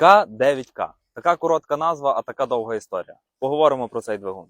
К9К. Така коротка назва, а така довга історія. Поговоримо про цей двигун.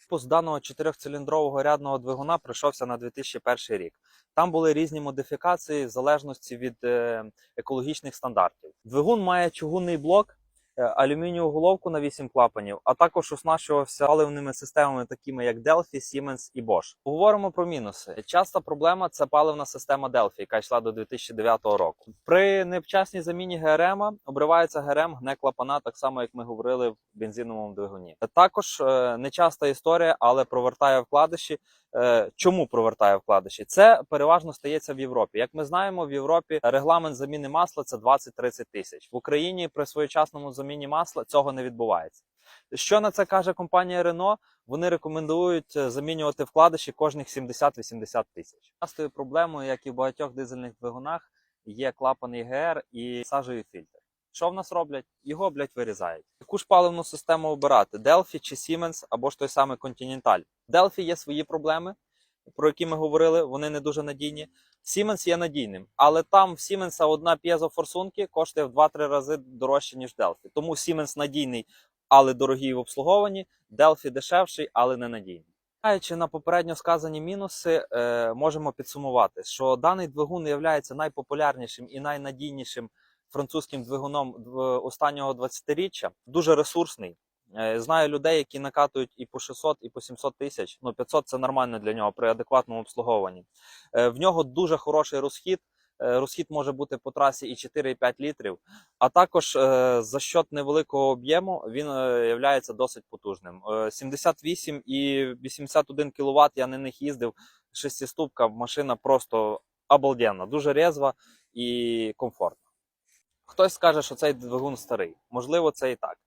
Випуск даного чотирьохциліндрового рядного двигуна прийшовся на 2001 рік. Там були різні модифікації в залежності від е, екологічних стандартів. Двигун має чугунний блок, алюмінієву головку на 8 клапанів, а також оснащувався паливними системами, такими як Delphi, Siemens і Bosch. Поговоримо про мінуси. Часта проблема це паливна система Delphi, яка йшла до 2009 року. При невчасній заміні ГРМ обривається ГРМ, гне клапана, так само як ми говорили в бензиновому двигуні. Також е, нечаста історія, але провертає вкладиші. Е, Чому провертає вкладиші? Це переважно стається в Європі. Як ми знаємо, в Європі регламент заміни масла це 20-30 тисяч. В Україні при своєчасному заміні масла цього не відбувається. Що на це каже компанія Renault? Вони рекомендують е, замінювати вкладиші кожних 70-80 тисяч. Частою проблемою, як і в багатьох дизельних двигунах, є клапан ЄГР і сажовий фільтр. Що в нас роблять? Його, блядь, вирізають. Яку ж паливну систему обирати? Delphi чи Siemens, або ж той самий Continental. Delphi є свої проблеми, про які ми говорили, вони не дуже надійні. Siemens є надійним, але там в Siemens одна п'єзо форсунки коштує в 2-3 рази дорожче, ніж Delphi. Тому Siemens надійний, але дорогий в обслуговуванні, Delphi дешевший, але не надійний. Маючи на попередньо сказані мінуси, е, можемо підсумувати, що даний двигун є найпопулярнішим і найнадійнішим французьким двигуном дв- останнього 20-річчя. Дуже ресурсний. Е, Знаю людей, які накатують і по 600, і по 700 тисяч. Ну, 500 це нормально для нього при адекватному обслуговуванні. Е, В нього дуже хороший розхід. Е, Розхід може бути по трасі і 4-5 літрів. А також за счет невеликого об'єму він є досить потужним. Е, 78 і 81 кВт я на них їздив. Шестиступка машина просто обалденна, дуже резва і комфортна. Хтось скаже, що цей двигун старий. Можливо, це і так.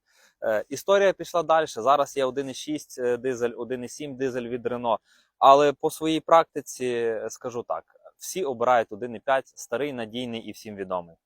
Е, Історія пішла далі. Зараз є 1,6 е, дизель, 1,7 дизель від Рено. Але по своїй практиці е, скажу так: всі обирають 1,5 старий, надійний і всім відомий.